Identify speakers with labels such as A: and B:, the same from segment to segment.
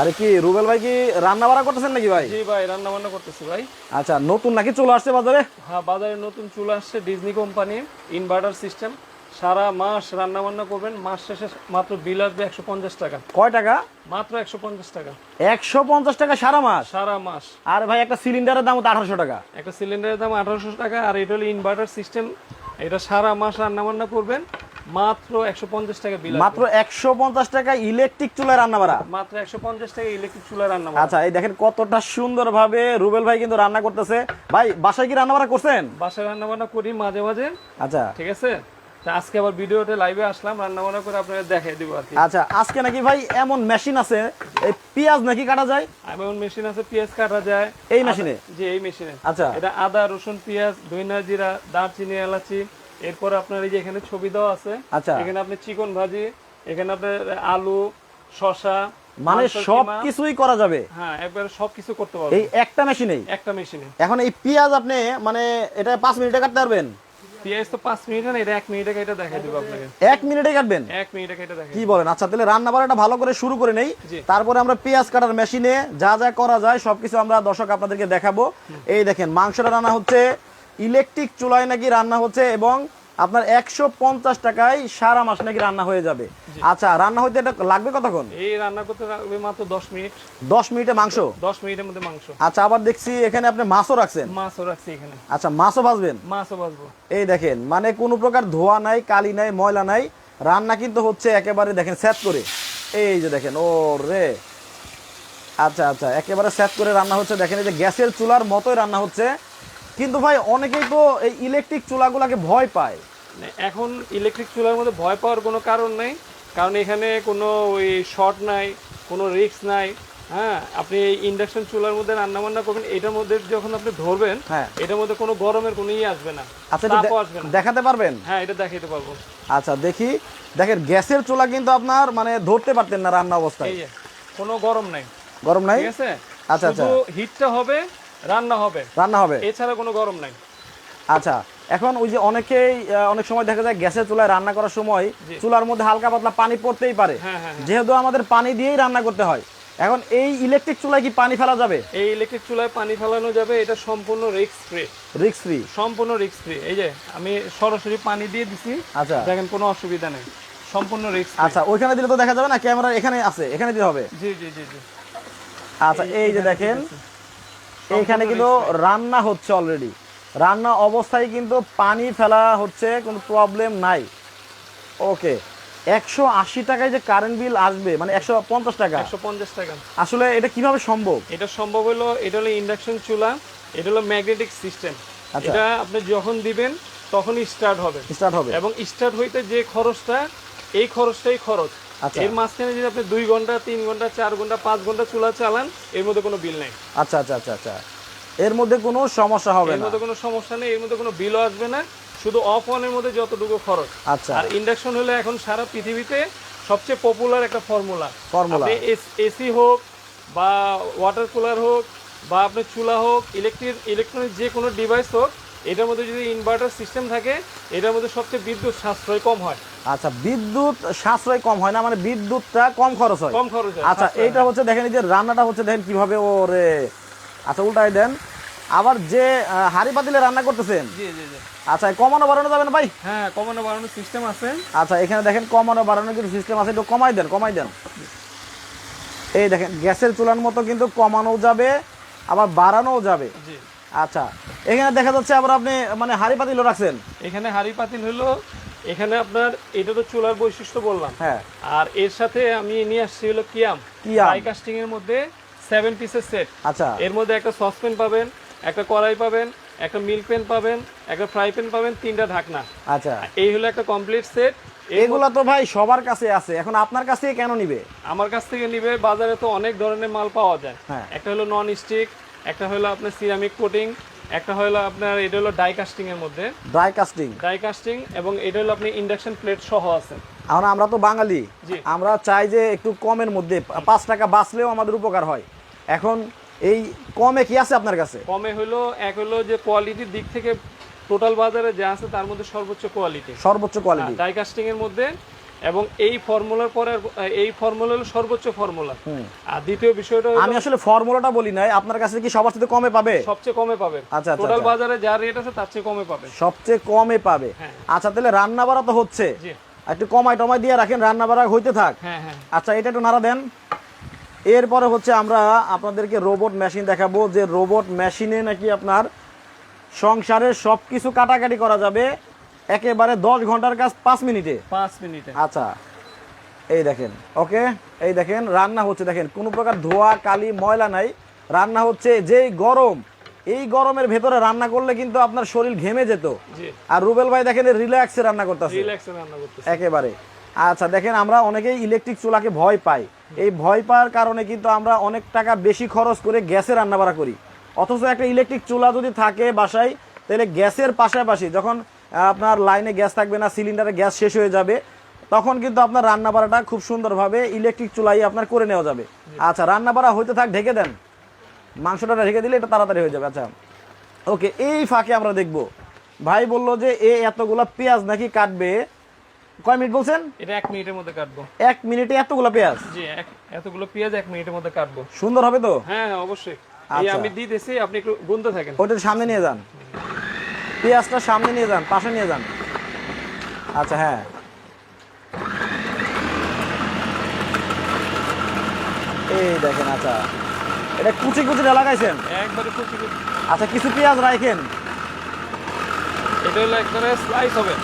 A: আরে কি রুবেল ভাই কি রান্না বাড়া করতেছেন নাকি ভাই?
B: জি ভাই রান্না বান্না করতেছি ভাই।
A: আচ্ছা নতুন নাকি চলে আসছে বাজারে?
B: হ্যাঁ বাজারে নতুন চলে আসছে ডিজনি কোম্পানি ইনভার্টার সিস্টেম সারা মাস রান্না বান্না করবেন মাস শেষে মাত্র বিল আসবে একশো পঞ্চাশ টাকা।
A: কয় টাকা?
B: মাত্র একশো পঞ্চাশ টাকা।
A: একশো পঞ্চাশ টাকা সারা মাস?
B: সারা মাস।
A: আর ভাই একটা সিলিন্ডারের দাম তো আঠারোশো টাকা।
B: একটা সিলিন্ডারের দাম আঠারোশো টাকা আর এটা হলো ইনভার্টার সিস্টেম এটা সারা মাস রান্না বান্না করবেন মাত্র একশো পঞ্চাশ টাকা বিল
A: মাত্র একশো পঞ্চাশ টাকা ইলেকট্রিক চুলায় রান্না বাড়া।
B: মাত্র একশো পঞ্চাশ টাকা ইলেকট্রিক চুলা রান্না বান্না।
A: আচ্ছা এই দেখেন কতটা সুন্দর ভাবে রুবেল ভাই কিন্তু রান্না করতেছে। ভাই বাসায় কি রান্না বাড়া করছেন?
B: বাসায় রান্না বান্না করি মাঝে মাঝে।
A: আচ্ছা।
B: ঠিক আছে? আজকে আবার ভিডিওতে লাইভে আসলাম রান্না বান্না করে আপনাদের দেখাই দিব আর কি।
A: আচ্ছা আজকে নাকি ভাই এমন মেশিন আছে এই পেঁয়াজ নাকি কাটা যায়?
B: এমন মেশিন আছে পেঁয়াজ কাটা যায়।
A: এই মেশিনে
B: এই মেশিনে
A: আচ্ছা।
B: এটা আদা রসুন পেঁয়াজ ধইনা জিরা দারচিনি এলাচি। এরপর আপনার এই যে এখানে ছবি দেওয়া আছে
A: আচ্ছা।
B: এখানে আপনি চিকন ভাজি এখানে আপনার আলু শসা
A: মানে
B: মাংস
A: সব কিছুই করা যাবে?
B: হ্যাঁ একবারে সবকিছু করতে পারবেন।
A: এই একটা মেশিনেই?
B: একটা মেশিনে।
A: এখন এই পেঁয়াজ আপনি মানে এটা মিনিটে কাটতে পারবেন?
B: পেঁয়াজ তো পাঁচ মিনিট না এটা এক মিনিটে এটা দেখাই দিব আপনাকে।
A: এক মিনিটে কাটবেন?
B: এক মিনিটে এটা দেখাই
A: কি বলেন? আচ্ছা তাহলে রান্না বাড়াটা ভালো করে শুরু করে নেই। তারপরে আমরা পেঁয়াজ কাটার মেশিনে যা যা করা যায় সবকিছু আমরা দর্শক আপনাদেরকে দেখাবো। এই দেখেন মাংসটা রান্না হচ্ছে ইলেকট্রিক চুলায় নাকি রান্না হচ্ছে এবং আপনার একশো পঞ্চাশ টাকায় সারা মাস নাকি রান্না হয়ে যাবে। আচ্ছা রান্না হইতে এটা লাগবে কতক্ষণ?
B: এই রান্না করতে লাগবে মাত্র দশ মিনিট।
A: দশ মিনিটে মাংস?
B: দশ মিনিটের মধ্যে মাংস।
A: আচ্ছা আবার দেখছি এখানে আপনি মাছও রাখছেন।
B: মাছও রাখছি এখানে।
A: আচ্ছা মাছও ভাজবেন?
B: মাছও বাজবো
A: এই দেখেন মানে কোনো প্রকার ধোয়া নাই কালি নাই ময়লা নাই রান্না কিন্তু হচ্ছে একেবারে দেখেন স্যাত করে। এই যে দেখেন ও রে আচ্ছা আচ্ছা একেবারে স্যাত করে রান্না হচ্ছে। দেখেন এই যে গ্যাসের চুলার মতোই রান্না হচ্ছে। কিন্তু ভাই অনেকেই তো এই ইলেকট্রিক চুলাগুলোকে ভয় পায়।
B: এখন ইলেকট্রিক চুলার মধ্যে ভয় পাওয়ার কোনো কারণ নেই। কারণ এখানে কোনো ওই শর্ট নাই কোনো রিস্ক নাই। হ্যাঁ আপনি ইন্ডাকশন চুলার মধ্যে রান্না বান্না করবেন এটার মধ্যে যখন আপনি ধরবেন
A: হ্যাঁ।
B: এটার মধ্যে কোনো গরমের কোনো ইয়ে আসবে না
A: আচ্ছা
B: আসবে না।
A: দেখাতে পারবেন?
B: হ্যাঁ এটা দেখাইতে পারব।
A: আচ্ছা দেখি। দেখেন গ্যাসের চুলা কিন্তু আপনার মানে ধরতে পারতেন না রান্না অবস্থায়।
B: কোনো গরম নাই।
A: গরম নাই?
B: ঠিক আছে?
A: আচ্ছা,
B: শুধু হিটটা হবে রান্না হবে।
A: রান্না হবে?
B: এছাড়া কোনো গরম নাই।
A: আচ্ছা এখন ওই যে অনেকেই অনেক সময় দেখা যায় গ্যাসের চুলায় রান্না করার সময় চুলার মধ্যে হালকা পাতলা পানি পড়তেই পারে।
B: হ্যাঁ হ্যাঁ হ্যাঁ।
A: যেহেতু আমাদের পানি দিয়েই রান্না করতে হয়। এখন এই ইলেকট্রিক চুলায় কি পানি ফেলা যাবে?
B: এই ইলেকট্রিক চুলায় পানি ফেলানো যাবে এটা সম্পূর্ণ রিস্ক ফ্রি
A: রিক্স ফ্রি
B: সম্পূর্ণ রিস্ক ফ্রি এই যে আমি সরাসরি পানি দিয়ে দিছি
A: আচ্ছা।
B: দেখেন কোনো অসুবিধা নেই। সম্পূর্ণ রিস্ক
A: আচ্ছা ওইখানে দিলে তো দেখা যাবে না ক্যামেরা এখানে আছে এখানে দিতে হবে।
B: জি জি জি জি।
A: আচ্ছা এই যে দেখেন এইখানে কিন্তু রান্না হচ্ছে অলরেডি রান্না অবস্থায় কিন্তু পানি ফেলা হচ্ছে কোনো প্রবলেম নাই। ওকে একশো আশি টাকায় যে কারেন্ট বিল আসবে মানে একশো পঞ্চাশ টাকা।
B: একশো পঞ্চাশ টাকা।
A: আসলে এটা কীভাবে সম্ভব?
B: এটা সম্ভব হলো এটা হলো ইন্ডাকশন চুলা এটা হলো ম্যাগনেটিক সিস্টেম
A: আচ্ছা।
B: এটা আপনি যখন দিবেন তখনই স্টার্ট হবে।
A: স্টার্ট হবে।
B: এবং স্টার্ট হইতে যে খরচটা এই খরচটাই খরচ। এর মাঝখানে যদি আপনি দুই ঘণ্টা তিন ঘণ্টা চার ঘণ্টা পাঁচ ঘণ্টা চুলা চালান এর মধ্যে কোনো বিল নেই।
A: আচ্ছা আচ্ছা আচ্ছা আচ্ছা। এর মধ্যে কোনো সমস্যা হবে না?
B: এর মধ্যে কোনো সমস্যা নেই এর মধ্যে কোনো বিলও আসবে না। শুধু অফ অনের মধ্যে যতটুকু খরচ।
A: আচ্ছা।
B: আর ইন্ডাকশন হলো এখন সারা পৃথিবীতে সবচেয়ে পপুলার একটা ফর্মুলা
A: ফর্মুলা
B: এসি হোক বা ওয়াটার কুলার হোক বা আপনার চুলা হোক ইলেকট্রিক ইলেকট্রনিক যে কোনো ডিভাইস হোক এটার মধ্যে যদি ইনভার্টার সিস্টেম থাকে এটার মধ্যে সবচেয়ে বিদ্যুৎ সাশ্রয় কম হয়।
A: আচ্ছা বিদ্যুৎ সাশ্রয় কম হয় না মানে বিদ্যুৎটা কম খরচ হয়।
B: কম খরচ
A: আচ্ছা এইটা হচ্ছে দেখেন এই যে রান্নাটা হচ্ছে দেখেন কীভাবে ও রে আচ্ছা উল্টাই দেন। আবার যে হাঁড়ি পাতিলে রান্না করতেছেন? আচ্ছা কমানো বাড়ানো যাবে না ভাই?
B: হ্যাঁ কমানো বাড়ানোর সিস্টেম আছে।
A: আচ্ছা এখানে দেখেন কমানো বাড়ানোর সিস্টেম আছে একটু কমাই দেন কমাই দেন। এই দেখেন গ্যাসের চুলার মতো কিন্তু কমানো যাবে আবার বাড়ানোও যাবে। আচ্ছা এখানে দেখা যাচ্ছে আবার আপনি মানে হাঁড়ি পাতিলও রাখছেন।
B: এখানে হাড়ি পাতিল হলো এখানে আপনার এটা তো চুলার বৈশিষ্ট্য বললাম।
A: হ্যাঁ।
B: আর এর সাথে আমি নিয়ে আসছি হলো কিয়াম।
A: কিয়াম।
B: কাস্টিং এর মধ্যে সেভেন পিসের সেট
A: আচ্ছা।
B: এর মধ্যে একটা সসপ্যান পাবেন একটা কড়াই পাবেন একটা মিল্ক প্যান পাবেন একটা ফ্রাই প্যান পাবেন তিনটা ঢাকনা।
A: আচ্ছা।
B: এই হলো একটা কমপ্লিট সেট
A: এগুলা তো ভাই সবার কাছে আছে। এখন আপনার কাছ থেকে কেন নিবে?
B: আমার কাছ থেকে নিবে বাজারে তো অনেক ধরনের মাল পাওয়া যায়।
A: হ্যাঁ।
B: একটা হলো নন স্টিক একটা হলো আপনার সিরামিক কোটিং একটা হলো আপনার এটা হলো ডাই কাস্টিং এর মধ্যে।
A: ড্রাই কাস্টিং
B: ডাই কাস্টিং এবং এটা হলো আপনি ইন্ডাকশন প্লেট সহ আছে।
A: এখন আমরা তো বাঙালি।
B: জি।
A: আমরা চাই যে একটু কমের মধ্যে পাঁচ টাকা বাঁচলেও আমাদের উপকার হয়। এখন এই কমে কি আছে আপনার কাছে?
B: কমে হলো এক হলো যে কোয়ালিটির দিক থেকে টোটাল বাজারে যা আছে তার মধ্যে সর্বোচ্চ কোয়ালিটি
A: সর্বোচ্চ কোয়ালিটি
B: ডাই কাস্টিং এর মধ্যে এবং এই ফর্মুলার পরে এই ফর্মুলা হলো সর্বোচ্চ ফর্মুলা। আর দ্বিতীয় বিষয়টা
A: আমি আসলে ফর্মুলাটা বলি নাই আপনার কাছে কি সবার সাথে কমে পাবে?
B: সবচেয়ে কমে পাবেন
A: আচ্ছা, আচ্ছা,
B: টোটাল
A: আচ্ছা।
B: বাজারে যা রেট আছে তার চেয়ে কমে পাবে।
A: সবচেয়ে কমে পাবে।
B: হ্যাঁ।
A: আচ্ছা তাহলে রান্না বাড়া তো হচ্ছে।
B: জি।
A: একটু কমাই টমাই দিয়ে রাখেন রান্না বাড়া হইতে থাক।
B: হ্যাঁ হ্যাঁ।
A: আচ্ছা এটা একটু নাড়া দেন। এরপরে হচ্ছে আমরা আপনাদেরকে রোবট মেশিন দেখাবো যে রোবট মেশিনে নাকি আপনার সংসারের সব কিছু কাটাকাটি করা যাবে। একেবারে দশ ঘণ্টার কাজ পাঁচ মিনিটে?
B: পাঁচ মিনিটে।
A: আচ্ছা। এই দেখেন ওকে? এই দেখেন রান্না হচ্ছে দেখেন কোনো প্রকার ধোয়া কালি ময়লা নাই। রান্না হচ্ছে যেই গরম এই গরমের ভেতরে রান্না করলে কিন্তু আপনার শরীর ঘেমে যেত। আর রুবেল ভাই দেখেন রিল্যাক্সে রান্না করতেছে।
B: রিল্যাক্সে রান্না করতেছে।
A: একেবারে। আচ্ছা দেখেন আমরা অনেকেই ইলেকট্রিক চুলাকে ভয় পাই। এই ভয় পাওয়ার কারণে কিন্তু আমরা অনেক টাকা বেশি খরচ করে গ্যাসে রান্না বাড়া করি। অথচ একটা ইলেকট্রিক চুলা যদি থাকে বাসায় তাহলে গ্যাসের পাশাপাশি যখন আপনার লাইনে গ্যাস থাকবে না সিলিন্ডারে গ্যাস শেষ হয়ে যাবে। তখন কিন্তু আপনার রান্না বাড়াটা খুব সুন্দরভাবে ইলেকট্রিক চুলাই আপনার করে নেওয়া যাবে। আচ্ছা রান্না বাড়া হইতে থাক ঢেকে দেন। মাংসটা ঢেকে দিলে এটা তাড়াতাড়ি হয়ে যাবে। আচ্ছা ওকে এই ফাঁকে আমরা দেখব। ভাই বলল যে এ এতগুলা পেঁয়াজ নাকি কাটবে। কয় মিনিট বলছেন?
B: এটা এক মিনিটের মধ্যে কাটবো।
A: এক মিনিটে এতগুলো পেঁয়াজ?
B: জি এতগুলো পেঁয়াজ এক মিনিটের মধ্যে কাটবো।
A: সুন্দর হবে তো?
B: হ্যাঁ অবশ্যই।
A: আচ্ছা।
B: আমি দিতেছি আপনি একটু গুনতে থাকেন।
A: ওটা সামনে নিয়ে যান। পেঁয়াজটা সামনে নিয়ে যান পাশে নিয়ে যান। আচ্ছা হ্যাঁ। এই দেখেন আচ্ছা। এটা কুচি কুচি লাগাইছেন
B: একবারে কুচি কুচি।
A: আচ্ছা কিছু পেঁয়াজ রাখেন
B: এটা হলো একবারে স্লাইস হবে।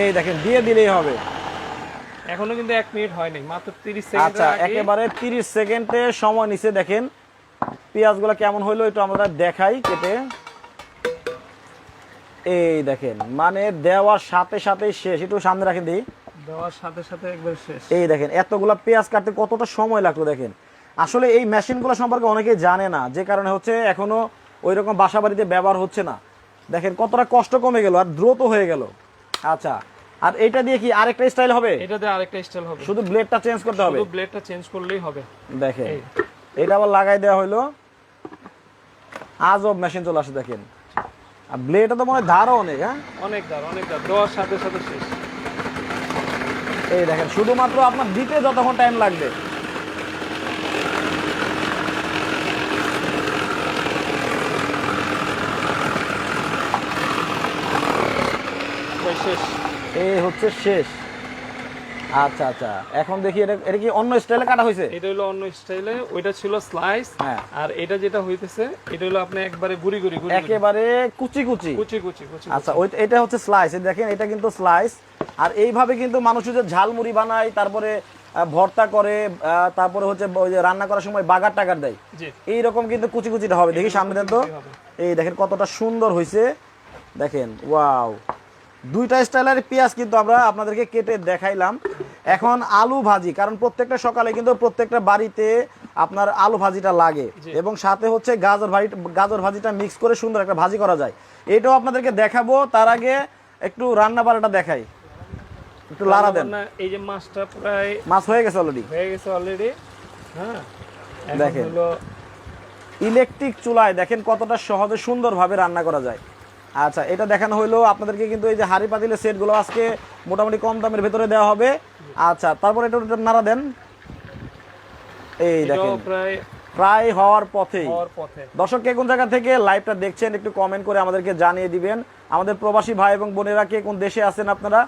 A: এই দেখেন দিয়ে দিলেই হবে।
B: এখনও কিন্তু এক মিনিট হয়নি মাত্র তিরিশ সেকেন্ড
A: আচ্ছা একেবারে তিরিশ সেকেন্ডে সময় নিচে দেখেন পেঁয়াজগুলো কেমন হইল একটু আমরা দেখাই কেটে। এই দেখেন মানে দেওয়ার সাথে সাথে শেষ। একটু সামনে রাখেন দিই
B: দেওয়ার সাথে সাথে একবার শেষ।
A: এই দেখেন এতগুলা পেঁয়াজ কাটতে কতটা সময় লাগতো দেখেন। আসলে এই মেশিনগুলো সম্পর্কে অনেকেই জানে না যে কারণে হচ্ছে এখনও ওই রকম বাসা বাড়িতে ব্যবহার হচ্ছে না। দেখেন কতটা কষ্ট কমে গেল আর দ্রুত হয়ে গেল। আচ্ছা আর এটা দিয়ে কি আরেকটা স্টাইল হবে?
B: এটাতে আরেকটা স্টাইল হবে।
A: শুধু ব্লেডটা চেঞ্জ করতে হবে?
B: শুধু ব্লেডটা চেঞ্জ করলেই হবে।
A: দেখেন এটা আবার লাগাই দেওয়া হলো আজব মেশিন চলে আসে দেখেন। আর ব্লেডটা তো মনে হয় ধারও অনেক হ্যাঁ?
B: অনেক ধার অনেক ধার। দেওয়ার সাথে সাথে শেষ।
A: এই দেখেন শুধুমাত্র আপনার দিতে যতক্ষণ টাইম লাগবে।
B: শেষ।
A: এই হচ্ছে শেষ। আচ্ছা আচ্ছা। এখন দেখি এটা এটা কি অন্য স্টাইলে কাটা হয়েছে?
B: এটা হলো অন্য স্টাইলে ওইটা ছিল স্লাইস
A: হ্যাঁ।
B: আর এটা যেটা হইতেছে এটা হলো আপনি একবারে গুড়ি গুড়ি।
A: একেবারে কুচি কুচি।
B: কুচি কুচি কুচি
A: আচ্ছা ওই এটা হচ্ছে স্লাইস দেখেন এটা কিন্তু স্লাইস আর এইভাবে কিন্তু মানুষ যে ঝালমুড়ি বানায় তারপরে ভর্তা করে তারপরে হচ্ছে ওই যে রান্না করার সময় বাগার টাগার দেয়।
B: জি।
A: এইরকম কিন্তু কুচি কুচিটা হবে। দেখি সামনে তো। এই দেখেন কতটা সুন্দর হয়েছে দেখেন ওয়াও। দুইটা স্টাইলের পেঁয়াজ কিন্তু আমরা আপনাদেরকে কেটে দেখাইলাম। এখন আলু ভাজি কারণ প্রত্যেকটা সকালে কিন্তু প্রত্যেকটা বাড়িতে আপনার আলু ভাজিটা লাগে। এবং সাথে হচ্ছে গাজর ভাজি গাজর ভাজিটা মিক্স করে সুন্দর একটা ভাজি করা যায়। এটাও আপনাদেরকে দেখাবো তার আগে একটু রান্না বাড়াটা দেখাই। একটু লাড়া দেন।
B: এই যে মাছটা প্রায়
A: মাছ হয়ে গেছে অলরেডি
B: হয়ে গেছে অলরেডি হ্যাঁ?
A: দেখেন। ইলেকট্রিক চুলায় দেখেন কতটা সহজে সুন্দরভাবে রান্না করা যায়। আচ্ছা এটা দেখানো হইল আপনাদেরকে কিন্তু এই যে হাড়ি পাতিলের সেটগুলো আজকে মোটামুটি কম দামের ভেতরে দেওয়া হবে। আচ্ছা তারপর এটা নাড়া দেন। এই দেখেন।
B: প্রায়
A: প্রায় হওয়ার
B: পথে।
A: দর্শক কে কোন জায়গা থেকে লাইভটা দেখছেন একটু কমেন্ট করে আমাদেরকে জানিয়ে দিবেন। আমাদের প্রবাসী ভাই এবং বোনেরা কে কোন দেশে আছেন আপনারা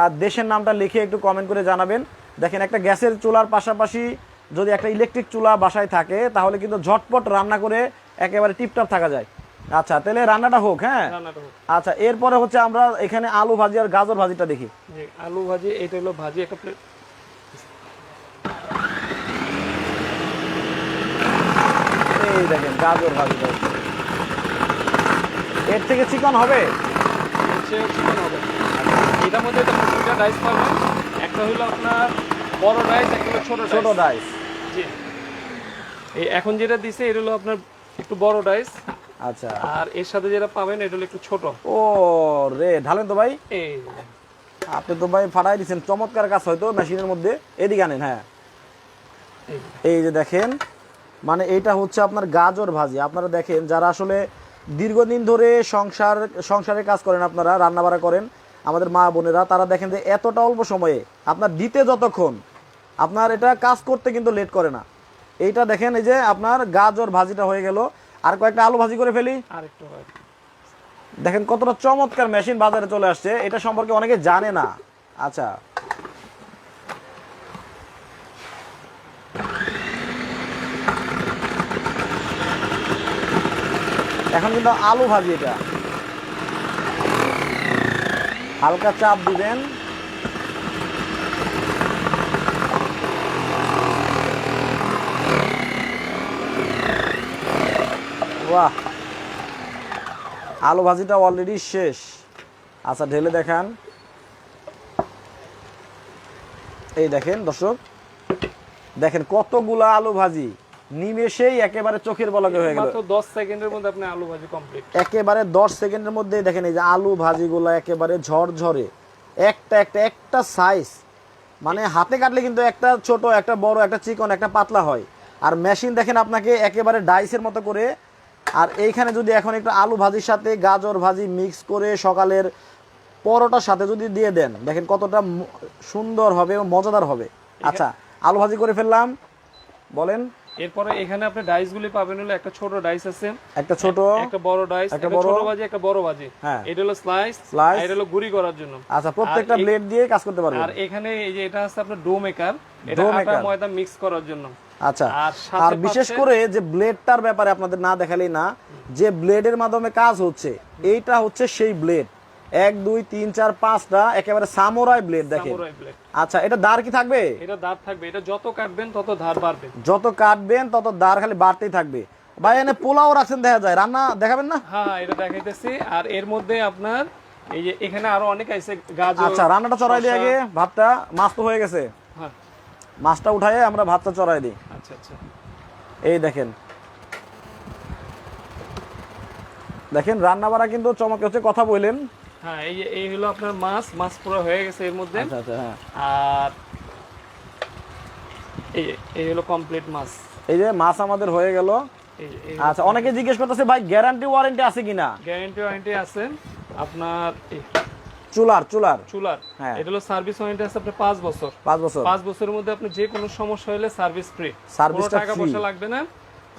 A: আর দেশের নামটা লিখে একটু কমেন্ট করে জানাবেন। দেখেন একটা গ্যাসের চুলার পাশাপাশি যদি একটা ইলেকট্রিক চুলা বাসায় থাকে তাহলে কিন্তু ঝটপট রান্না করে একেবারে টিপটপ থাকা যায়। আচ্ছা তাহলে রান্নাটা হোক হ্যাঁ? আচ্ছা এরপরে হচ্ছে আমরা এখানে আলু ভাজি আর গাজর ভাজিটা দেখি।
B: আলু ভাজি এটা হলো ভাজি একটা প্লেট
A: এই দেখেন গাজর ভাজিটা। এর থেকে চিকন হবে?
B: চিকেন হবে। এটার মধ্যে দুটা রাইস পাবেন। একটা হলো আপনার বড় রাইস একটা হলো ছোট
A: ছোট
B: ছোট
A: ডাইস
B: জি। এই এখন যেটা দিছে এটা হলো আপনার একটু বড় রাইস
A: আচ্ছা।
B: আর এর সাথে যেটা পাবেন এটা হলো একটু ছোট।
A: ও রে ঢালেন তো ভাই। আপনি তো ভাই ফাটাই দিচ্ছেন চমৎকার কাজ হয়তো মেশিনের মধ্যে। এদিকে আনেন হ্যাঁ।
B: এই।
A: যে দেখেন মানে এইটা হচ্ছে আপনার গাজর ভাজি। আপনারা দেখেন যারা আসলে দীর্ঘদিন ধরে সংসার সংসারে কাজ করেন আপনারা রান্না বাড়া করেন আমাদের মা বোনেরা তারা দেখেন যে এতটা অল্প সময়ে আপনার দিতে যতক্ষণ আপনার এটা কাজ করতে কিন্তু লেট করে না। এইটা দেখেন এই যে আপনার গাজর ভাজিটা হয়ে গেল। আর কয়েকটা আলু ভাজি করে ফেলি।
B: আরেকটু
A: দেখেন কতটা চমৎকার মেশিন বাজারে চলে আসছে এটা সম্পর্কে অনেকে জানে না। আচ্ছা। এখন কিন্তু আলু ভাজি এটা। হালকা চাপ দিবেন। বাহ। আলু ভাজিটা অলরেডি শেষ। আচ্ছা ঢেলে দেখান। এই দেখেন দর্শক দেখেন কতগুলা আলু ভাজি। নিমেষেই একেবারে চোখের বলকে হয়ে গেল।
B: মাত্র দশ সেকেন্ডের মধ্যে আপনি আলু ভাজি কমপ্লিট
A: একেবারে দশ সেকেন্ডের মধ্যে দেখেন এই যে আলু ভাজিগুলো একেবারে ঝরঝরে। একটা একটা একটা সাইজ মানে হাতে কাটলে কিন্তু একটা ছোট একটা বড় একটা চিকন একটা পাতলা হয়। আর মেশিন দেখেন আপনাকে একেবারে ডাইসের মতো করে আর এইখানে যদি এখন একটু আলু ভাজির সাথে গাজর ভাজি মিক্স করে সকালের পরোটার সাথে যদি দিয়ে দেন দেখেন কতটা সুন্দর হবে এবং মজাদার হবে। আচ্ছা আলু ভাজি করে ফেললাম। বলেন।
B: এরপরে এখানে আপনি ডাইস গুলি পাবেন হলো একটা ছোট ডাইস আছে।
A: একটা ছোট
B: একটা বড় ডাইস
A: একটা
B: ছোট ভাজি একটা বড় ভাজি।
A: হ্যাঁ।
B: এটা হলো স্লাইস
A: Slice।
B: এটা হলো গুড়ি করার জন্য।
A: আচ্ছা প্রত্যেকটা ব্লেড দিয়ে কাজ করতে পারবেন।
B: আর এখানে এই যে এটা আছে আপনার ডো মেকার এটা আটা ময়দা মিক্স করার জন্য।
A: আচ্ছা
B: আর
A: বিশেষ করে যে ব্লেডটার ব্যাপারে আপনাদের না দেখালেই না যে ব্লেডের মাধ্যমে কাজ হচ্ছে এইটা হচ্ছে সেই ব্লেড। এক দুই তিন চার পাঁচটা একেবারে সামোরাই ব্লেড দেখেন। আচ্ছা এটা দাঁড় কি থাকবে?
B: এটা দাঁত থাকবে এটা যত কাটবেন তত ধার বাড়বে।
A: যত কাটবেন তত দাঁড় খালি বাড়তেই থাকবে। ভাই এনে পোলাও রাখছেন দেখা যায়। রান্না দেখাবেন না?
B: হ্যাঁ এটা দেখাইতেছি। আর এর মধ্যে আপনার এই যে এখানে আরও অনেক আছে গাজর।
A: আচ্ছা রান্নাটা চড়াই দিই আগে। ভাতটা মাছ তো হয়ে গেছে।
B: হ্যাঁ।
A: মাছটা উঠাই আমরা ভাতটা চড়াই দিই।
B: আচ্ছা আচ্ছা।
A: এই দেখেন। দেখেন রান্না বাড়া কিন্তু চমকে হচ্ছে কথা বললেন।
B: হ্যাঁ এই যে এই হলো আপনার মাছ মাছ পুরো হয়ে গেছে এর মধ্যে।
A: আচ্ছা আচ্ছা হ্যাঁ।
B: আর এই এই হলো কমপ্লিট মাছ।
A: এই যে মাছ আমাদের হয়ে গেল। আচ্ছা অনেকে জিজ্ঞেস করতেছে ভাই গ্যারান্টি ওয়ারেন্টি আছে কিনা?
B: গ্যারান্টি ওয়ারেন্টি আছে। আপনার
A: চুলার চুলার।
B: চুলার।
A: হ্যাঁ।
B: এটা হলো সার্ভিস ওয়ারেন্টি আছে আপনার পাঁচ বছর।
A: পাঁচ বছর।
B: পাঁচ বছরের মধ্যে আপনি যে কোনো সমস্যা হলে সার্ভিস ফ্রি কোনো
A: সার্ভিসটা
B: টাকা পয়সা লাগবে না।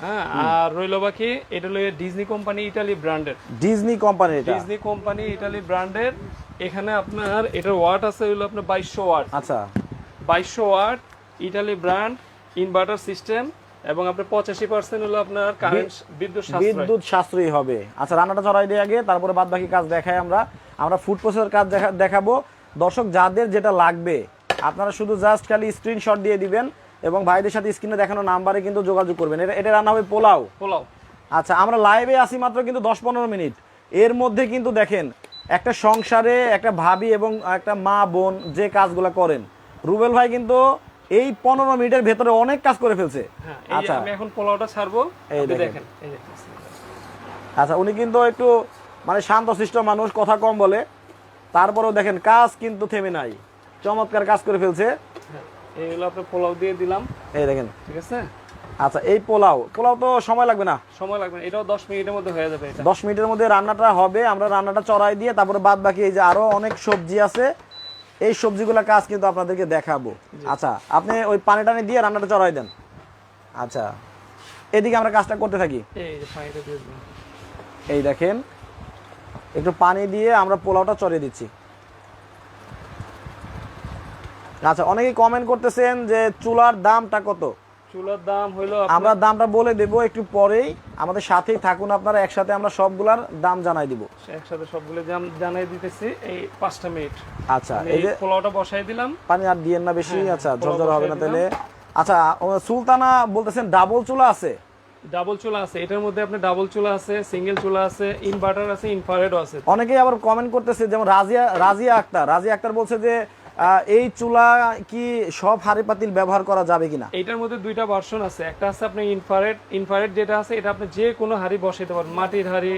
B: হ্যাঁ আর রইল বাকি এটা হলো ডিজনি কোম্পানি ইটালি ব্র্যান্ডের
A: ডিজনি কোম্পানি এটা।
B: ডিজনি কোম্পানি ইটালি ব্র্যান্ডের এখানে আপনার এটার ওয়াট আছে হলো আপনার বাইশশো ওয়াট
A: আচ্ছা।
B: বাইশশো watt Italy brand inverter system এবং আপনার পঁচাশি পার্সেন্ট হলো আপনার কারেন্ট বিদ্যুৎ
A: বিদ্যুৎ সাশ্রয়ী হবে। আচ্ছা রান্নাটা চড়াই দিয়ে আগে তারপরে বাদ বাকি কাজ দেখাই আমরা। আমরা ফুড প্রসেসের কাজ দেখা দেখাবো। দর্শক যাদের যেটা লাগবে আপনারা শুধু জাস্ট খালি স্ক্রিনশট দিয়ে দিবেন এবং ভাইদের সাথে স্ক্রিনে দেখানো নাম্বারে কিন্তু যোগাযোগ করবেন। এটা এটা রান্না হবে পোলাও।
B: পোলাও।
A: আচ্ছা আমরা লাইভে আসি মাত্র কিন্তু দশ পনেরো মিনিট। এর মধ্যে কিন্তু দেখেন একটা সংসারে একটা ভাবি এবং একটা মা বোন যে কাজগুলো করেন রুবেল ভাই কিন্তু এই পনেরো মিনিটের ভেতরে অনেক কাজ করে ফেলছে।
B: হ্যাঁ
A: আচ্ছা।
B: আমি এখন পোলাওটা ছাড়বো
A: এই দেখেন। আচ্ছা উনি কিন্তু একটু মানে শান্তশিষ্ট মানুষ কথা কম বলে। তারপরেও দেখেন কাজ কিন্তু থেমে নাই। চমৎকার কাজ করে ফেলছে।
B: এই হলো আপনার পোলাও দিয়ে দিলাম।
A: এই দেখেন।
B: ঠিক আছে?
A: আচ্ছা এই পোলাও। পোলাও তো সময় লাগবে না?
B: সময় লাগবে না, এটাও দশ মিনিটের মধ্যে হয়ে যাবে
A: দশ মিনিটের মধ্যে রান্নাটা হবে। আমরা রান্নাটা চড়াই দিয়ে তারপরে বাদ বাকি এই যে আরও অনেক সবজি আছে এই সবজিগুলো কাজ কিন্তু আপনাদেরকে দেখাবো। আচ্ছা আপনি ওই পানি টানি দিয়ে রান্নাটা চড়াই দেন। আচ্ছা এদিকে আমরা কাজটা করতে থাকি।
B: এই
A: দেখেন একটু পানি দিয়ে আমরা পোলাওটা চড়িয়ে দিচ্ছি। আচ্ছা অনেকেই কমেন্ট করতেছেন যে চুলার দামটা কত?
B: চুলার দাম হইল
A: আমরা দামটা বলে দেবো একটু পরেই। আমাদের সাথেই থাকুন আপনারা একসাথে আমরা সবগুলার দাম জানাই দিব।
B: একসাথে সবগুলো জাম- জানাই দিতেছি এই পাঁচটা মিনিট।
A: আচ্ছা এই যে
B: পোলাওটা বসাই দিলাম।
A: পানি আর দিয়েন না বেশি
B: হ্যাঁ,
A: আচ্ছা ঝরঝর হবে না তাহলে। আচ্ছা সুলতানা বলতেছেন ডাবল চুলা আছে।
B: ডাবল চুলা আছে এটার মধ্যে আপনার ডাবল চুলা আছে সিঙ্গেল চুলা আছে ইনভার্টার আছে ইনফ্রারেডও আছে।
A: অনেকেই আবার কমেন্ট করতেছে যেমন রাজিয়া রাজিয়া আক্তার। রাজিয়া আক্তার বলছে যে এই চুলা কি সব হাড়ি পাতিল ব্যবহার করা যাবে কিনা?
B: এটার মধ্যে দুইটা ভার্সন আছে। একটা আছে আপনি ইনফ্রারেড ইনফ্রারেড যেটা আছে এটা আপনি যে কোনো হাড়ি বসাইতে পারেন। মাটির হাড়ি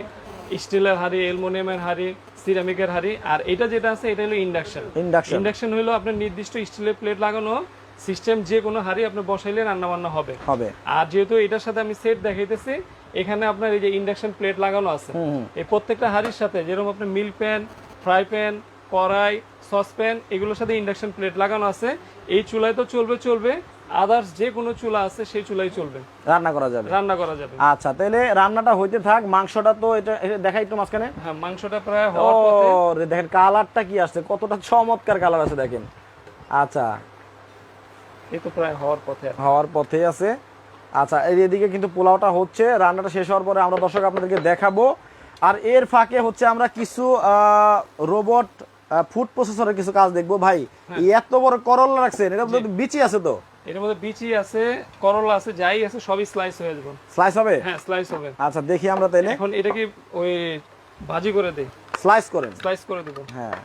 B: স্টিলের হাড়ি অ্যালুমিনিয়ামের হাড়ি সিরামিকের হাড়ি। আর এটা যেটা আছে এটা হলো ইন্ডাকশন
A: ইন্ডাকশন
B: ইন্ডাকশন হলো আপনার নির্দিষ্ট স্টিলের প্লেট লাগানো সিস্টেম যে কোনো হাড়ি আপনি বসাইলে রান্না বান্না হবে।
A: হবে।
B: আর যেহেতু এটার সাথে আমি সেট দেখাইতেছি এখানে আপনার এই যে ইন্ডাকশন প্লেট লাগানো আছে। এই প্রত্যেকটা হাড়ির সাথে যেরকম আপনার মিল্ক প্যান ফ্রাই প্যান কড়াই সসপ্যান এগুলোর সাথে ইন্ডাকশন প্লেট লাগানো আছে। এই চুলায় তো চলবে চলবে। আদার্স যে কোনো চুলা আছে সেই চুলাই চলবে।
A: রান্না করা যাবে।
B: রান্না করা যাবে।
A: আচ্ছা তাহলে রান্নাটা হইতে থাক মাংসটা তো এটা দেখাই একটু মাঝখানে।
B: হ্যাঁ মাংসটা প্রায় হওয়ার পথে।
A: দেখেন কালারটা কি আসছে কতটা চমৎকার কালার আছে দেখেন। আচ্ছা
B: এই তো প্রায় হওয়ার পথে
A: হওয়ার পথে আছে। আচ্ছা এই এদিকে কিন্তু পোলাওটা হচ্ছে রান্নাটা শেষ হওয়ার পরে আমরা দর্শক আপনাদেরকে দেখাবো। আর এর ফাঁকে হচ্ছে আমরা কিছু রোবট ফুড প্রসেসরের কিছু কাজ দেখব। ভাই
B: হ্যাঁ।
A: এত বড় করলা রাখছেন এটা তো বিচি আছে তো?
B: এর মধ্যে বিচি আছে করলা আছে যাই আছে সবই স্লাইস হয়ে যাবে।
A: স্লাইস হবে?
B: হ্যাঁ স্লাইস হবে।
A: আচ্ছা দেখি আমরা তাইলে।
B: এখন এটা কি ওই ভাজি করে দেই।
A: স্লাইস করেন।
B: স্লাইস করে দেব।
A: হ্যাঁ।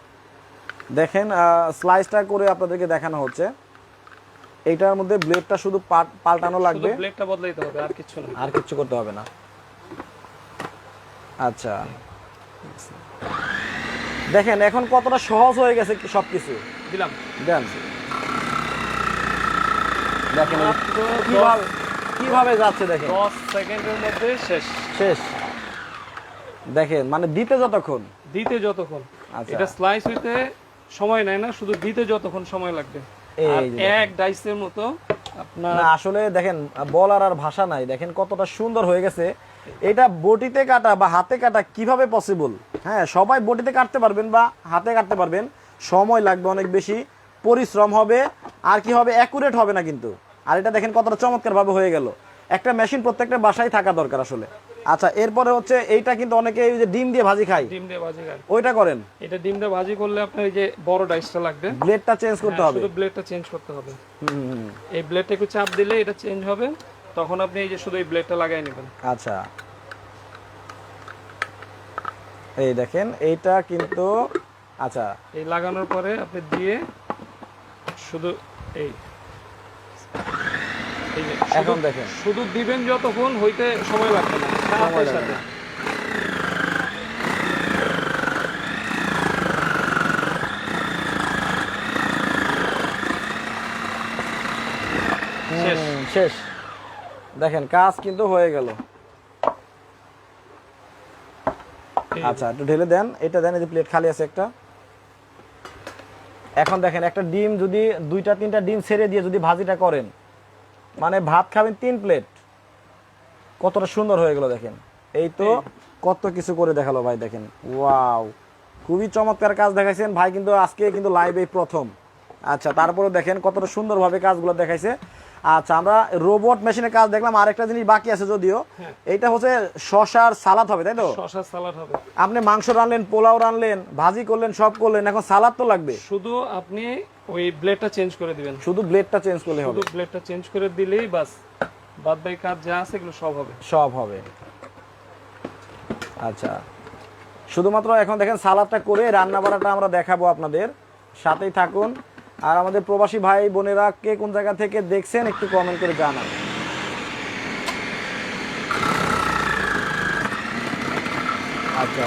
A: দেখেন স্লাইসটা করে আপনাদেরকে দেখানো হচ্ছে। এইটার মধ্যে ব্লেডটা শুধু পাল্টানো লাগবে।
B: ব্লেডটা বদলাইতে হবে আর কিছু না।
A: আর কিচ্ছু করতে হবে না। আচ্ছা। দেখেন এখন কতটা সহজ হয়ে গেছে কি- সবকিছু।
B: দিলাম।
A: দেন। দেখেন কীভাবে কীভাবে যাচ্ছে দেখেন।
B: দশ সেকেন্ডের মধ্যে শেষ।
A: শেষ। দেখেন মানে দিতে যতক্ষণ।
B: দিতে যতক্ষণ।
A: আচ্ছা।
B: এটা স্লাইস হইতে সময় নেয় না শুধু দিতে যতক্ষণ সময় লাগবে। এক ডাইসের মতো আপনার
A: আসলে দেখেন বলার আর ভাষা নাই। দেখেন কতটা সুন্দর হয়ে গেছে। এটা বটিতে কাটা বা হাতে কাটা কীভাবে পসিবল হ্যাঁ সবাই বটিতে কাটতে পারবেন বা হাতে কাটতে পারবেন। সময় লাগবে অনেক বেশি পরিশ্রম হবে আর কি হবে অ্যাকুরেট হবে না কিন্তু। আর এটা দেখেন কতটা চমৎকার ভাবে হয়ে গেল। একটা মেশিন প্রত্যেকটা বাসায় থাকা দরকার আসলে। আচ্ছা এরপরে হচ্ছে এইটা কিন্তু অনেকে এই যে ডিম দিয়ে ভাজি খায়।
B: ডিম দিয়ে ভাজি খায়।
A: ওইটা করেন?
B: এটা ডিম দিয়ে ভাজি করলে আপনার এই যে বড় ডাইসটা লাগবে।
A: ব্লেডটা চেঞ্জ করতে
B: হ্যাঁ,
A: হবে।
B: শুধু ব্লেডটা চেঞ্জ করতে হবে।
A: হুম।
B: এই ব্লেডটা একটু চাপ দিলে এটা চেঞ্জ হবে। তখন আপনি এই যে শুধু এই ব্লেডটা লাগাই নেবেন।
A: আচ্ছা। এই দেখেন এইটা কিন্তু আচ্ছা।
B: এই লাগানোর পরে আপনি দিয়ে শুধু এই।
A: এখন দেখেন।
B: শুধু দিবেন যতক্ষণ হইতে সময় লাগবে না। সাথে। শেষ।
A: দেখেন কাজ কিন্তু হয়ে গেল। আচ্ছা একটু ঢেলে দেন। এটা দেন এই যে প্লেট খালি আছে একটা। এখন দেখেন একটা ডিম যদি দুইটা তিনটা ডিম ছেড়ে দিয়ে যদি ভাজিটা করেন মানে ভাত খাবেন তিন প্লেট কতটা সুন্দর হয়ে গেল দেখেন। এই তো কত কিছু করে দেখাল ভাই দেখেন। ওয়াও খুবই চমৎকার কাজ দেখাইছেন। ভাই কিন্তু আজকে কিন্তু লাইভে প্রথম। আচ্ছা তারপরে দেখেন কতটা সুন্দরভাবে কাজগুলো দেখাইছে। আচ্ছা আমরা রোবট মেশিনের কাজ দেখলাম। আরেকটা জিনিস বাকি আছে যদিও এটা হচ্ছে শশার সালাদ হবে তাই তো?
B: শশা সালাড হবে।
A: আপনি মাংস রানলেন পোলাও রানলেন ভাজি করলেন সব করলেন এখন সালাদ তো লাগবে।
B: শুধু আপনি ওই ব্লেডটা চেঞ্জ করে দিবেন।
A: শুধু ব্লেডটা চেঞ্জ করলে হবে।
B: শুধু ব্লেডটা চেঞ্জ করে দিলেই বাস। বাদ বাকি কাজ যা আছে এগুলো সব হবে।
A: সব হবে। আচ্ছা। শুধুমাত্র এখন দেখেন সালাদটা করে রান্না বাড়াটা আমরা দেখাবো আপনাদের। সাথেই থাকুন। আর আমাদের প্রবাসী ভাই বোনেরা কে কোন জায়গা থেকে দেখছেন একটু কমেন্ট করে জানান। আচ্ছা।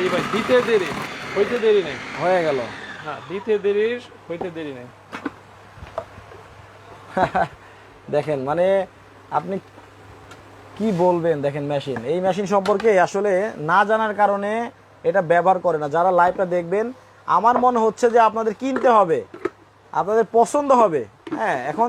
B: এই ভাই দিতে দেরি হইতে দেরি নেই।
A: হয়ে গেল।
B: হ্যাঁ দিতে দেরি হইতে দেরি নেই।
A: দেখেন মানে আপনি কি বলবেন? দেখেন মেশিন এই মেশিন সম্পর্কে আসলে না জানার কারণে এটা ব্যবহার করে না। যারা লাইভটা দেখবেন আমার মনে হচ্ছে যে আপনাদের কিনতে হবে। আপনাদের পছন্দ হবে। হ্যাঁ এখন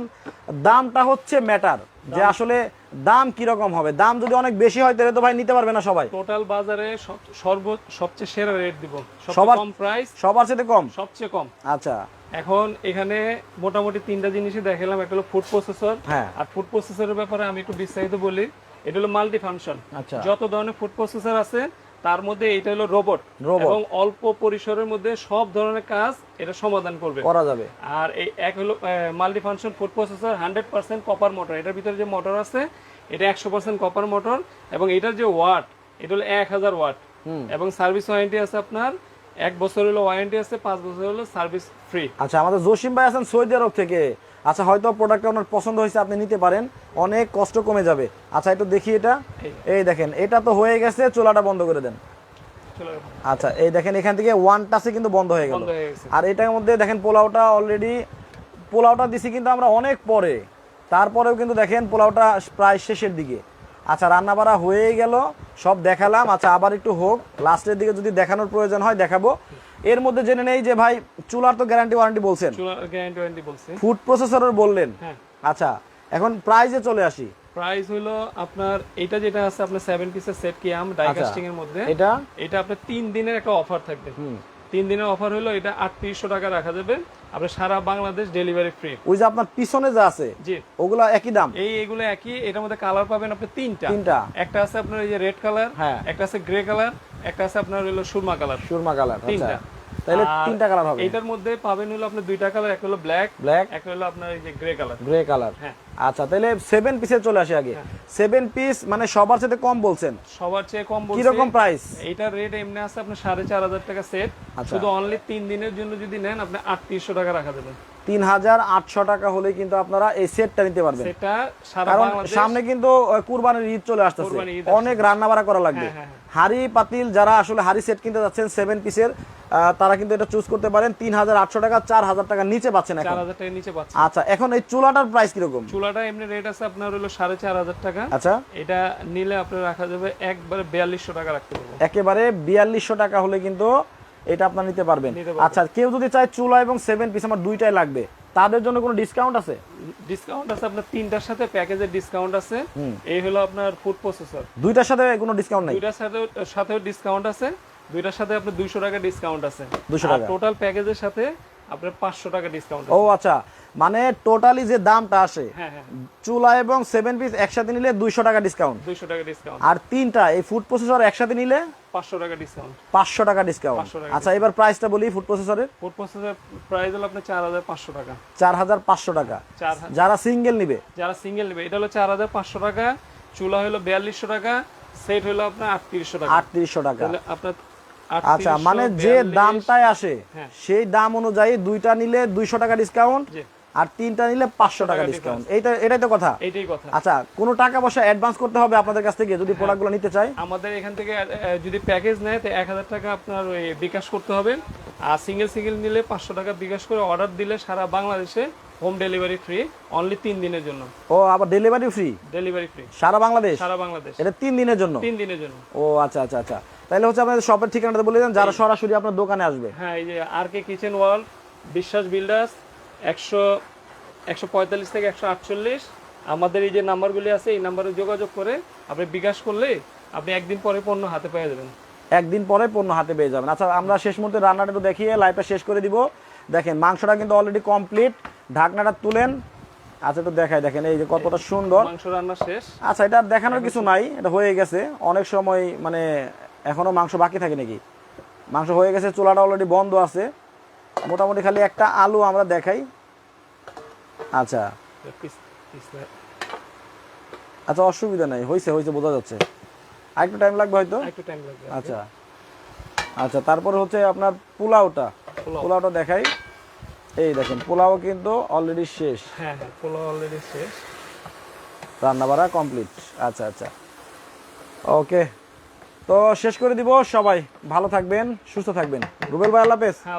A: দামটা হচ্ছে ম্যাটার যে আসলে দাম কীরকম হবে? দাম যদি অনেক বেশি হয় তাহলে তো ভাই নিতে পারবে না সবাই।
B: টোটাল বাজারে সর্ব সবচেয়ে সেরা রেট দিব। সবচেয়ে
A: সবার-
B: কম প্রাইস
A: সবার সাথে কম?
B: সবচেয়ে কম।
A: আচ্ছা।
B: এখন এখানে মোটামুটি তিনটা জিনিসই দেখালাম। একটা হলো ফুড প্রসেসর
A: হ্যাঁ।
B: আর ফুড প্রসেসরের ব্যাপারে আমি একটু বিস্তারিত বলি। এটা হলো মাল্টি ফাংশন
A: আচ্ছা।
B: যত ধরনের ফুড প্রসেসর আছে তার মধ্যে এটা হলো রোবট এবং অল্প পরিসরের মধ্যে সব ধরনের কাজ এটা সমাধান করবে।
A: করা যাবে।
B: আর এই এক হলো multi function food processor hundred percent copper motor এটার ভিতরে যে মোটর আছে এটা একশো পার্সেন্ট কপার মোটর এবং এটার যে ওয়াট এটা হলো এক হাজার ওয়াট। এবং সার্ভিস ওয়ারেন্টি আছে আপনার এক বছর হলো ওয়ারেন্টি আছে পাঁচ বছর হলো সার্ভিস ফ্রি
A: আচ্ছা আমাদের জসিম ভাই আছেন সৌদি আরব থেকে। আচ্ছা হয়তো প্রোডাক্টটা ওনার পছন্দ হয়েছে আপনি নিতে পারেন। অনেক কষ্ট কমে যাবে। আচ্ছা একটু দেখি এটা।
B: এই।
A: দেখেন এটা তো হয়ে গেছে চুলাটা বন্ধ করে দেন। আচ্ছা এই দেখেন এখান থেকে ওয়ান টাচে কিন্তু বন্ধ হয়ে গেল।
B: হয়ে
A: আর এটার মধ্যে দেখেন পোলাওটা অলরেডি পোলাওটা দিছি কিন্তু আমরা অনেক পরে। তারপরেও কিন্তু দেখেন পোলাওটা প্রায় শেষের দিকে। আচ্ছা রান্না বাড়া হয়েই গেল সব দেখালাম। আচ্ছা আবার একটু হোক লাস্টের দিকে যদি দেখানোর প্রয়োজন হয় দেখাবো। এর মধ্যে জেনে নেই যে ভাই চুলার তো গ্যারান্টি ওয়ারেন্টি বলছেন।
B: চুলার গ্যারান্টি ওয়ারেন্টি বলছেন
A: ফুড প্রসেসরের বললেন।
B: হ্যাঁ।
A: আচ্ছা এখন প্রাইজে চলে আসি।
B: প্রাইস হলো আপনার এটা যেটা আছে আপনার সেভেন পিসের সেট কি আম? ডাইকাস্টিং এর মধ্যে।
A: এটা?
B: এটা আপনার তিন দিনের একটা অফার থাকবে। তিন দিনের অফার হলো এটা আটত্রিশশো টাকা রাখা যাবে। আপনার সারা বাংলাদেশ ডেলিভারি ফ্রি
A: ওই যে আপনার পিছনে যা আছে
B: জি।
A: ওগুলো একই দাম?
B: এই এগুলো একই এটার মধ্যে কালার পাবেন আপনি তিনটা।
A: তিনটা।
B: একটা আছে আপনার এই যে রেড কালার
A: হ্যাঁ।
B: একটা আছে গ্রে কালার একটা আছে আপনার হলো সুরমা কালার
A: সুরমা কালার আচ্ছা।
B: তিনটা।
A: তাহলে তিনটা কালার হবে।
B: এটার মধ্যে পাবেন হলো আপনার দুইটা কালার একটা হলো ব্ল্যাক
A: ব্ল্যাক
B: একটা হলো আপনার এই যে গ্রে কালার
A: গ্রে কালার
B: হ্যাঁ।
A: আচ্ছা তাহলে সেভেন পিসে চলে আসে আগে। সেভেন পিস মানে সবার সাথে কম বলছেন।
B: সবার চেয়ে কম বলছি।
A: কীরকম প্রাইস
B: এইটার রেট এমনি আছে আপনার সাড়ে চার হাজার টাকা সেট
A: আচ্ছা।
B: শুধু অনলি তিন দিনের জন্য যদি নেন আপনি আটত্রিশশো টাকা রাখা দেবেন
A: তিন হাজার আটশো টাকা হলে কিন্তু আপনারা এই সেটটা নিতে পারবেন। কারণ সামনে কিন্তু কুরবানির ঈদ চলে আসতেছে। অনেক রান্না বাড়া করা লাগবে।
B: হ্যাঁ, হ্যাঁ,
A: হাড়ি পাতিল যারা আসলে হাড়ি সেট কিনতে যাচ্ছেন সেভেন পিসের তারা কিন্তু এটা চুজ করতে পারেন। তিন হাজার আটশো টাকা চার হাজার টাকা নিচে পাচ্ছেন এখন।
B: নিচে পাচ্ছে
A: আচ্ছা এখন এই চুলাটার প্রাইস কীরকম?
B: চুলাটা এমনি রেট আছে আপনার হলো সাড়ে চার হাজার টাকা।
A: আচ্ছা।
B: এটা নিলে আপনার রাখা যাবে একবারে বিয়াল্লিশশো টাকা রাখতে পারব
A: একেবারে বিয়াল্লিশশো টাকা হলে কিন্তু এটা আপনার নিতে পারবেন। আচ্ছা কেউ যদি চায় চুলা এবং সেভেন পিস আমার দুইটাই লাগবে। তাদের জন্য কোনো ডিসকাউন্ট আছে?
B: ডিসকাউন্ট আছে আপনার তিনটার সাথে প্যাকেজের ডিসকাউন্ট আছে। এই হলো আপনার ফুড প্রসেসর
A: দুইটার সাথে কোনো ডিসকাউন্ট নাই?
B: দুইটার সাথে সাথেও ডিসকাউন্ট আছে। দুইটার সাথে আপনার দুইশো টাকা ডিসকাউন্ট আছে।
A: 200 টাকা।
B: টোটাল প্যাকেজের সাথে আপনার পাঁচশো টাকা ডিসকাউন্ট
A: ও আচ্ছা। মানে টোটালি যে দামটা আসে
B: হ্যাঁ হ্যাঁ।
A: চুলা এবং সেভেন পিস একসাথে নিলে দুইশো টাকা ডিসকাউন্ট
B: দুইশো টাকা ডিসকাউন্ট
A: আর তিনটা এই ফুড প্রসেসর একসাথে নিলে?
B: পাঁচশো টাকা ডিসকাউন্ট
A: পাঁচশো টাকা ডিসকাউন্ট আচ্ছা এবার প্রাইসটা বলি ফুড প্রসেসরের
B: ফুড প্রসেসর প্রাইস হলো আপনার চার হাজার পাঁচশো টাকা।
A: চার হাজার পাঁচশো টাকা। যারা সিঙ্গেল নিবে।
B: যারা সিঙ্গেল নেবে এটা হলো চার হাজার পাঁচশো টাকা। চুলা হলো বিয়াল্লিশশো টাকা সেট হলো আপনার আটত্রিশশো টাকা।
A: আটত্রিশশো টাকা।
B: আপনার
A: আচ্ছা মানে যে
B: 42
A: দামটাই আসে
B: হ্যাঁ।
A: সেই দাম অনুযায়ী দুইটা নিলে দুইশো টাকা ডিসকাউন্ট আর তিনটা নিলে পাঁচশো টাকা ডিসকাউন্ট এইটা এটাই তো কথা।
B: এইটাই কথা।
A: আচ্ছা কোনো টাকা পয়সা অ্যাডভান্স করতে হবে আপনাদের কাছ থেকে যদি প্রোডাক্টগুলো নিতে চাই?
B: আমাদের এখান থেকে যদি প্যাকেজ নেয় তো এক হাজার টাকা আপনার ওই বিকাশ করতে হবে। আর সিঙ্গেল সিঙ্গেল নিলে পাঁচশো টাকা বিকাশ করে অর্ডার দিলে সারা বাংলাদেশে হোম ডেলিভারি ফ্রি অনলি তিন দিনের জন্য।
A: ও আবার ডেলিভারি ফ্রি
B: ডেলিভারি ফ্রি
A: সারা বাংলাদেশ?
B: সারা বাংলাদেশ।
A: এটা তিন দিনের জন্য?
B: তিন দিনের জন্য।
A: ও আচ্ছা আচ্ছা আচ্ছা। তাহলে হচ্ছে আপনাদের শপের ঠিকানাটা বলে দেন যারা সরাসরি আপনার দোকানে আসবে।
B: হ্যাঁ এই যে R K kitchen world Biswas builders একশো একশো পঁয়তাল্লিশ থেকে একশো আটচল্লিশ। আমাদের এই যে নাম্বারগুলি আছে এই নাম্বারে যোগাযোগ করে আপনি বিকাশ করলে আপনি একদিন পরে পণ্য হাতে পেয়ে যাবেন।
A: একদিন পরে পণ্য হাতে পেয়ে যাবেন। আচ্ছা আমরা শেষ মুহূর্তে রান্নাটা একটু দেখিয়ে লাইভটা শেষ করে দিব। দেখেন মাংসটা কিন্তু অলরেডি কমপ্লিট ঢাকনাটা তুলেন। আচ্ছা একটু দেখাই দেখেন এই যে কতটা সুন্দর।
B: মাংস রান্না শেষ।
A: আচ্ছা এটা দেখানোর কিছু নাই এটা হয়ে গেছে। অনেক সময় মানে এখনও মাংস বাকি থাকে নাকি? মাংস হয়ে গেছে চুলাটা অলরেডি বন্ধ আছে। মোটামুটি খালি একটা আলু আমরা দেখাই। আচ্ছা। আচ্ছা অসুবিধা নাই। হয়েছে হয়েছে বোঝা যাচ্ছে। আর একটু টাইম লাগবে হয়তো?
B: টাইম লাগবে
A: আচ্ছা। আচ্ছা তারপরে হচ্ছে আপনার পোলাওটা। পোলাওটা দেখাই। এই দেখেন পোলাও কিন্তু অলরেডি শেষ।
B: হ্যাঁ হ্যাঁ পোলাও অলরেডি শেষ।
A: রান্না বাড়া কমপ্লিট আচ্ছা আচ্ছা। ওকে তো শেষ করে দিব সবাই। ভালো থাকবেন সুস্থ থাকবেন। রুবেল ভাই আল্লাহ হাফেজ।
B: হ্যাঁ